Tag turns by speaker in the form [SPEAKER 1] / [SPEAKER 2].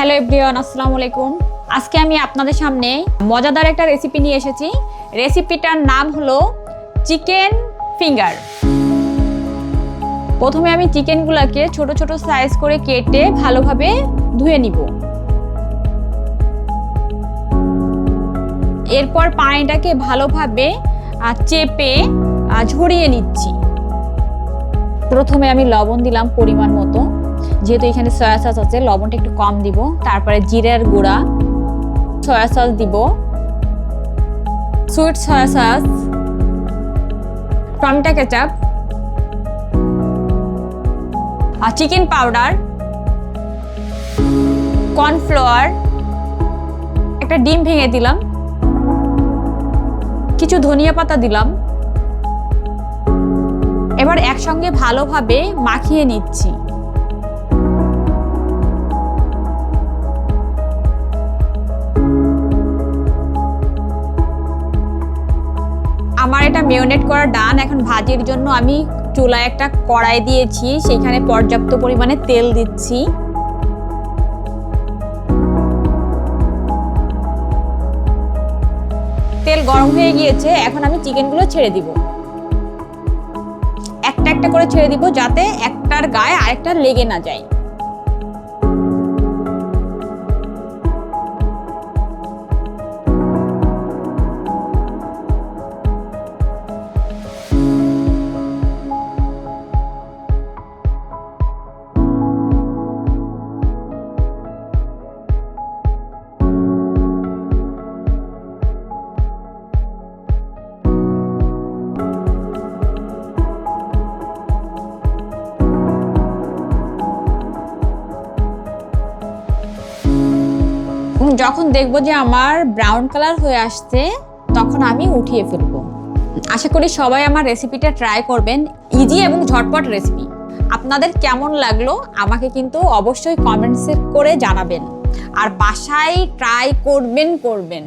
[SPEAKER 1] Hello everyone, আসসালামু আলাইকুম। আজকে আমি আপনাদের সামনে মজাদার একটা রেসিপি নিয়ে এসেছি। রেসিপিটার নাম হলো চিকেন ফিঙ্গার প্রথমে আমি চিকেনগুলোকে ছোট ছোট সাইজ করে কেটে ভালোভাবে ধুয়ে নিব। এরপর পানিটাকে ভালোভাবে চেপে ঝরিয়ে নিচ্ছি। প্রথমে আমি লবণ দিলাম পরিমাণ মতো। যেহেতু এখানে সয়া সস আছে, লবণটা একটু কম দিব। তারপরে জিরার গুঁড়া সয়া সস দিব। Sweet soya sauce tomato ketchup, আর চিকেন পাউডার কর্নফ্লাওয়ার একটা ডিম ভেঙে দিলাম। কিছু ধনিয়া পাতা দিলাম। এবার একসঙ্গে ভালোভাবে মাখিয়ে নিচ্ছি। আমার এটা মেয়নেট করা ডান এখন ভাজির জন্য আমি চুলায় একটা কড়াই দিয়েছি, সেখানে পর্যাপ্ত পরিমাণে তেল দিচ্ছি। তেল গরম হয়ে গিয়েছে, এখন আমি চিকেনগুলো ছেড়ে দিব। একটা একটা করে ছেড়ে দিব যাতে একটার গায়ে আরেকটা লেগে না যায়। যখন দেখব যে আমার ব্রাউন কালার হয়ে আসছে, তখন আমি উঠিয়ে ফেলব। আশা করি সবাই আমার রেসিপিটা ট্রাই করবেন। ইজি এবং ঝটপট রেসিপি আপনাদের কেমন লাগল, আমাকে কিন্তু অবশ্যই কমেন্টস করে জানাবেন। আর বাসায় ট্রাই করবেন করবেন।